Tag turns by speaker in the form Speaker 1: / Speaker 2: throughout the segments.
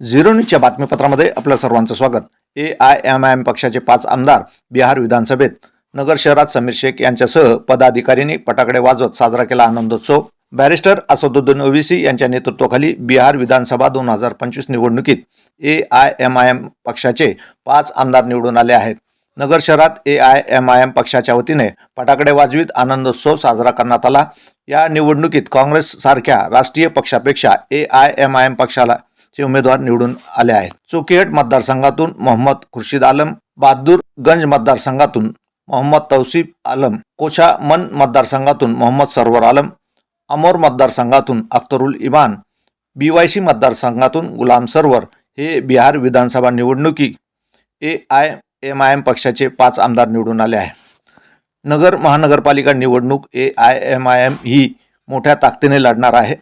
Speaker 1: Zero न्यूजच्या बातमीपत्रामध्ये आपल्या सर्वांचं स्वागत. A I M I M पक्षाचे पाच आमदार बिहार विधानसभेत. नगर शहरात समीर शेख यांच्यासह पदाधिकाऱ्यांनी फटाकडे वाजवत साजरा केला आनंदोत्सव. बॅरिस्टर असदुद्दीन ओवीसी यांच्या नेतृत्वाखाली बिहार विधानसभा दोन हजार पंचवीस निवडणुकीत A I M I M पक्षाचे पाच आमदार निवडून आले आहेत. नगर शहरात A I M I M पक्षाच्या वतीने फटाकडे वाजवीत आनंदोत्सव साजरा करण्यात आला. या निवडणुकीत काँग्रेससारख्या राष्ट्रीय पक्षापेक्षा A I M I M पक्षाला चे उमेदवार निवडून आले आहेत. चोकीहट मतदारसंघातून मोहम्मद खुर्शीद आलम बहादूरगंज मतदारसंघातून मोहम्मद तौसिफ आलम कोशा मन मतदारसंघातून मोहम्मद सरवर आलम अमोर मतदारसंघातून अख्तरुल इमान बी वाय सी मतदारसंघातून गुलाम सरवर हे बिहार विधानसभा निवडणुकी A I M I M पक्षाचे पाच आमदार निवडून आले आहे नगर महानगरपालिका निवडणूक A I M I M ही मोठ्या ताकदीने लढणार आहे.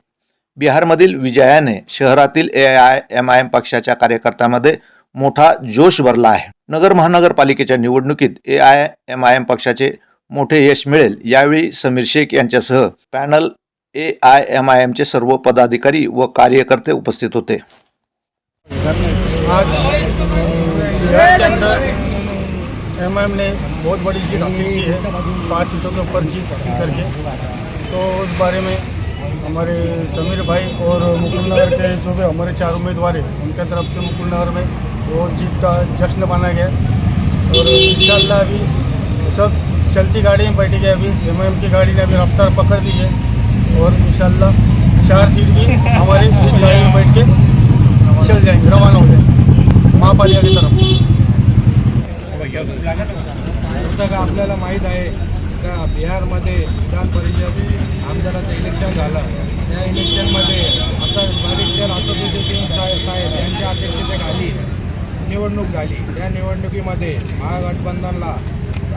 Speaker 1: बिहारमधील विजयाने शहरातील A I M I M पक्षाच्या कार्यकर्त्यांमध्ये मोठा जोश भरला आहे. नगर महानगरपालिकेच्या निवडणुकीत A I M I M पक्षाचे मोठे यश मिळेल यावेळी समीर शेख यांच्यासह panel A I M I एमचे सर्व पदाधिकारी व कार्यकर्ते उपस्थित होते.
Speaker 2: आज बिहार एम ने बहुत बड़ी जीत हासिल की है. पाँच सीटों के ऊपर जीत हासिल करके. तो उस बारे में हमारे समीर भाई और मुकुल नगर के जो भी हमारे चार उम्मीदवार हैं, उनके तरफ़ से मुकुल नगर में वो जीत का जश्न माना गया और इंशाल्लाह अभी सब चलती गाड़ी में बैठी गए अभी एम की गाड़ी ने अभी रफ्तार पकड़ दी है। और इंशाल्लाह चार सीट भी हमारे इस गाड़ी में बैठ के चल जाएँगे, रवाना हो जाएँगे। महापालिका की तरफ़।
Speaker 3: जसं का आपल्याला माहीत आहे का बिहारमध्ये विधान परिषद आमदाराचं इलेक्शन झालं? त्या इलेक्शनमध्ये आता बरेचजण असदुद्दीन साहेब साहेब यांच्या अध्यक्षतेखाली निवडणूक झाली. त्या निवडणुकीमध्ये महागठबंधनला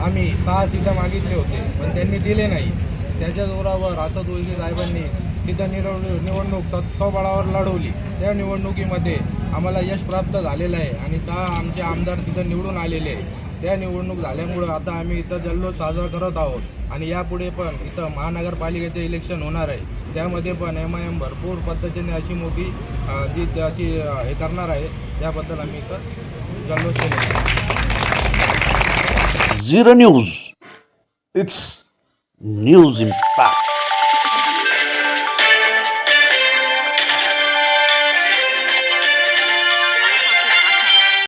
Speaker 3: आम्ही सहा सीटं मागितले होते पण त्यांनी दिले नाही. त्याच्या जोरावर असद साहेबांनी तिथं निरव निवडणूक स- स्वबळावर लढवली. त्या निवडणुकीमध्ये आम्हाला यश प्राप्त झालेलं आहे आणि सहा आमचे आमदार तिथं निवडून आलेले आहे त्या निवडणूक झाल्यामुळं आता आम्ही इथं जल्लोष साजरा करत आहोत आणि यापुढे पण इथं महानगरपालिकेचे इलेक्शन होणार आहे. त्यामध्ये पण एम आय एम भरपूर पद्धतीने अशी मोठी जी अशी हे करणार आहे त्याबद्दल आम्ही इथं जल्लोष केलेला
Speaker 1: zero news it's news impact